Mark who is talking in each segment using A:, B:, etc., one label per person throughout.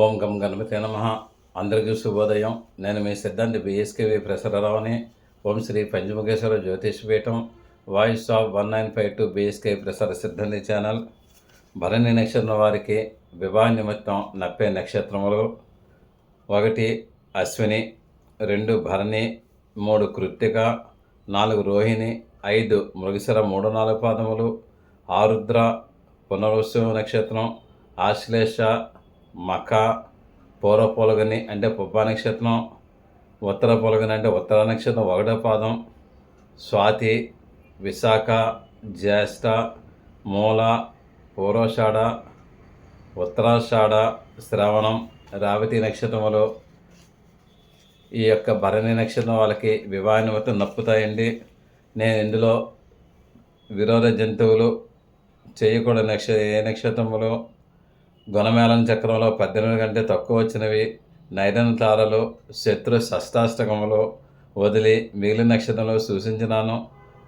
A: ఓం గం గణపతి నమ. అందరికీ శుభోదయం. నేను మీ సిద్ధాంతి BSKV ప్రసరరావుని. Om Shri Panchamukheshwara Jyotishpeetham voice of one nine five two BSK Prasad Siddhanti channel. Bharani నక్షత్రం వారికి వివాహ నిమిత్తం నప్పే నక్షత్రములు. ఒకటి అశ్విని రెండు భరణి మూడు కృత్తిక నాలుగు రోహిణి ఐదు మృగశిర మూడు నాలుగు పాదములు. ఆరుద్ర పునరుత్సవ నక్షత్రం ఆశ్లేష మక పూర్వ పొలగని అంటే పుబ్బా నక్షత్రం ఉత్తర పొలగని అంటే ఉత్తర నక్షత్రం ఒకటో పాదం స్వాతి విశాఖ జ్యేష్ఠ మూల పూర్వషాఢ ఉత్తరాషాఢ శ్రవణం రావతి నక్షత్రములు. ఈ యొక్క భరణి నక్షత్రం వాళ్ళకి వివాహాన్ని నప్పుతాయండి. నేను ఇందులో విరోధ జంతువులు చేయకూడని నక్ష ఏ నక్షత్రములు గుణమేళన చక్రంలో పద్దెనిమిది కంటే తక్కువ వచ్చినవి నైదన తారలు శత్రు షష్టాష్టకములు వదిలి మిగిలిన నక్షత్రంలో సూచించినాను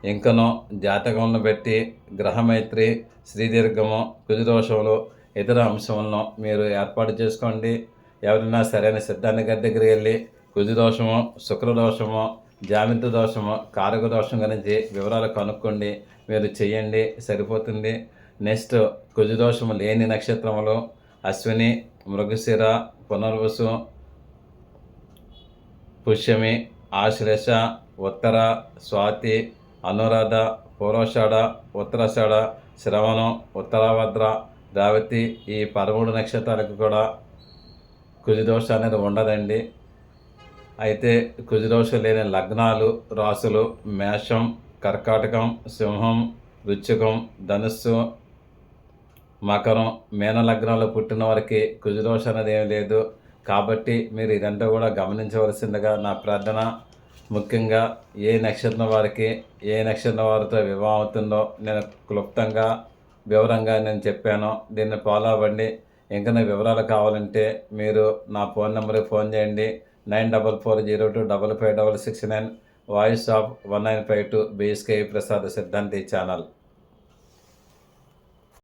A: ఇంకనో జాతకములను బట్టి గ్రహమైత్రి శ్రీదీర్ఘము కుజదోషములు ఇతర అంశములను మీరు ఏర్పాటు చేసుకోండి. ఎవరైనా సరైన సిద్ధాంతి దగ్గరికి వెళ్ళి కుజదోషము శుక్రదోషము జామితి దోషము కారక దోషం గురించి వివరాలు కనుక్కోండి. మీరు చేయండి సరిపోతుంది. నెక్స్ట్ కుజదోషము లేని నక్షత్రములు అశ్విని మృగశిర పునర్వసు పుష్యమి ఆశ్లేష ఉత్తర స్వాతి అనురాధ పూర్వషాఢ ఉత్తరాషాఢ శ్రవణం ఉత్తరాభద్ర రావతి ఈ పదమూడు నక్షత్రాలకు కూడా కుజదోష అనేది ఉండదండి. అయితే కుజదోషం లేని లగ్నాలు రాసులు మేషం కర్కాటకం సింహం వృచ్చికం ధనుస్సు మకరం మీన లగ్నంలో పుట్టిన వారికి కుజదోషం అనేది ఏం లేదు. కాబట్టి మీరు ఇదంతా కూడా గమనించవలసిందిగా నా ప్రార్థన. ముఖ్యంగా ఏ నక్షత్రం వారికి ఏ నక్షత్రం వారితో వివాహం అవుతుందో నేను క్లుప్తంగా వివరంగా నేను చెప్పాను. దీన్ని ఫాలో అవ్వండి. ఇంకా వివరాలు కావాలంటే మీరు నా ఫోన్ నెంబర్కి ఫోన్ చేయండి. Nine double four zero two double five double six nine. Voice of one nine five two BSK Prasad Siddhanti channel.